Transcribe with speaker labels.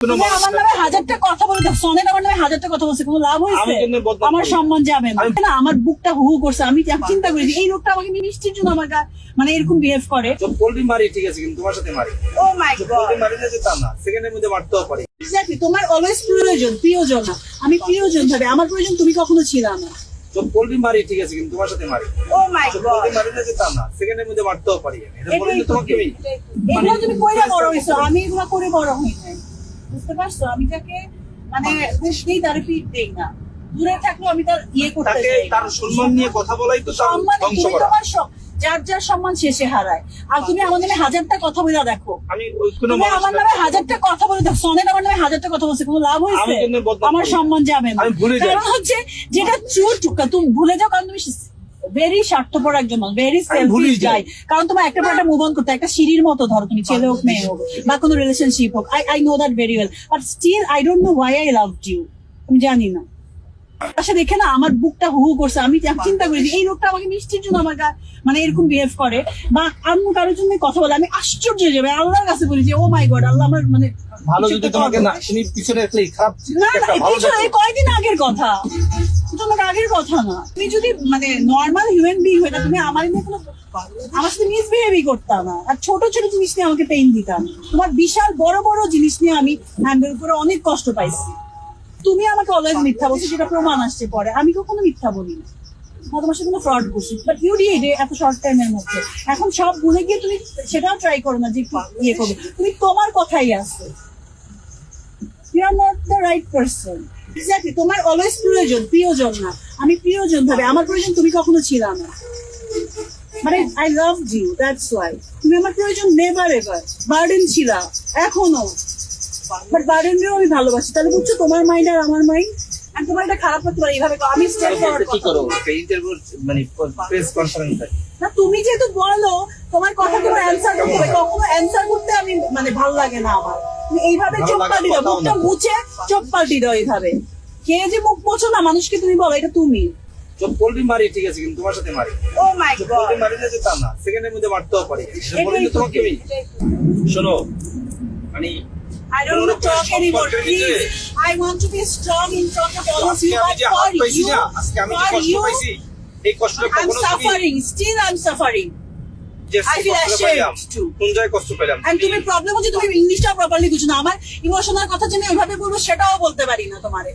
Speaker 1: মানুষ
Speaker 2: আমার নামে হাজারটা কথা বলে দেখো সনেট আমার নামে হাজারটা কথা বলছে কোনো লাভ হয়েছে?
Speaker 1: আমি
Speaker 2: আমার সম্মান যাবে না। আমার বুকটা হু হু করছে আমি আমি চিন্তা করি এই লোকটা আমাকে মিষ্টির জন্য আমার মানে এরকম বিহেভ করে।
Speaker 1: পোল্ট্রি মারি ঠিক আছে কিন্তু তোমার সাথে মারি।
Speaker 2: ও মাই
Speaker 1: পোল্ট্রি মারি না যে না সেকেন্ডের মধ্যে মারতেও পারি।
Speaker 2: এক্স্যাক্টলি তোমার অলওয়েজ প্রয়োজন প্রিয়জন আমি প্রিয়জন ভাবে আমার প্রয়োজন তুমি কখনো ছিল না।
Speaker 1: তো পোল্ট্রি মারি ঠিক আছে কিন্তু তোমার সাথে মারি।
Speaker 2: ও মাই
Speaker 1: তো মারি না যে না সেকেন্ডের মধ্যে মারতেও পারি। আমি এটা বলি তোমাকে আমি?
Speaker 2: এগুলো তুমি কইরা বড় হইছো আমি এগুলো করে বড় বুঝতে পারছ? আমি তাকে মানে ঘুষ দিই তার দেই না। দূরে থাকলেও আমি তার ইয়ে করতে চাই।
Speaker 1: তার সম্মান নিয়ে কথা বলাই তো
Speaker 2: সম্মান তুমি তোমার সব- যার যার সম্মান শেষে হারায়। আর তুমি আমার নামে হাজারটা কথা বলে দেখো। তুমি আমার নামে হাজারটা কথা বলে দেখো। সনেট আমার নামে হাজারটা কথা বলছে কোনো লাভ হয়েছে? আমার সম্মান যাবে না। কারণ হচ্ছে যেটা ট্রু তুমি ভুলে যাও কারণ তুমি ভেরি স্বার্থপর একজন মানুষ ভেরি সেলফিশ। গাই কারণ তোমার একটা পর একটা মুভ অন করতে একটা সিঁড়ির মতো ধরো তুমি ছেলে হোক মেয়ে হোক বা কোনো রিলেশনশিপ হোক। I I know that very well but still I don't know why I love you আমি জানি না। আচ্ছা দেখে না আমার বুকটা হু হু করছে। আমি চিন্তা করি এই লোকটা আমাকে মিষ্টির জন্য আমার মানে এরকম বিহেভ করে। বা অন্য কারোর জন্য কথা বলে আমি আশ্চর্য হয়ে যাবে। আল্লাহর কাছে বলি যে ও মাই গড আল্লাহ আমার মানে
Speaker 1: ভালো যদি তোমাকে না পিছনে খারাপ
Speaker 2: না না এই কয়দিন আগের কথা? আমার আগের কথা না। তুমি যদি মানে নর্মাল হিউম্যান বিং হয়ে তুমি আমার নিয়ে কোনো আমার সাথে মিসবিহেভই করতাম না। আর ছোট ছোট জিনিস নিয়ে আমাকে পেইন দিতাম তোমার বিশাল, বড় বড় জিনিস নিয়ে আমি হ্যান্ডেল করে অনেক কষ্ট পাইছি। তুমি আমাকে অলওয়েজ মিথ্যা বলছো, যেটা প্রমাণ আসছে পরে। আমি কখনো মিথ্যা বলি না না তোমার সাথে কোনো ফ্রড করছি। বাট ইউ ডিড এত শর্ট টাইমের মধ্যে। এখন সব ভুলে গিয়ে তুমি সেটাও ট্রাই করো না যে ইয়ে করবে। তুমি তোমার কথাই আসছে you are not the right person exactly তোমার অলওয়েজ প্রয়োজন প্রিয়জন না। আমি প্রিয়জন ভাবে আমার প্রয়োজন তুমি কখনো ছিল না। মানে I love you that's why তুমি আমার প্রয়োজন নেভার এভার বার্ডেন ছিল এখনও। বাট আমি ভালোবাসি। তাহলে বুঝছ তোমার মাইন্ড আর আমার মাইন্ড আমি তোমার এটা খারাপ করতে পারি এইভাবে আমি স্ট্রেট ফরওয়ার্ড
Speaker 1: কি করো? ইন্টারভিউ মানে প্রেস কনফারেন্স
Speaker 2: না তুমি যেহেতু বলো তোমার কথা তোমার অ্যান্সার করতে হবে। কখনো অ্যান্সার করতে আমি মানে ভালো লাগে না আমার। এইভাবে চোখ পাল্টি দাও মুখটা মুছে চোখ পাল্টি দাও এইভাবে। কে যে মুখ মোছো না মানুষকে তুমি বলো এটা তুমি।
Speaker 1: তো পোল্ট্রি মারি ঠিক আছে কিন্তু তোমার সাথে মারি।
Speaker 2: ও মাই
Speaker 1: তো পোল্ট্রি মারি না যে তা না সেকেন্ডের মধ্যে মারতেও পারি। বলি তোমাকে আমি শোনো মানে
Speaker 2: I don't want to talk anymore, please. I want to be strong in front of all of you, but for you,
Speaker 1: না আজকে আমি যে
Speaker 2: for you,
Speaker 1: এই কষ্টটা
Speaker 2: I'm suffering. Still, I'm suffering. তুমি প্রবলেম হচ্ছে তুমি ইংলিশটা প্রপারলি বুঝো না। আমার ইমোশনাল কথা যে আমি ওইভাবে বলব সেটাও বলতে পারি না তোমারে।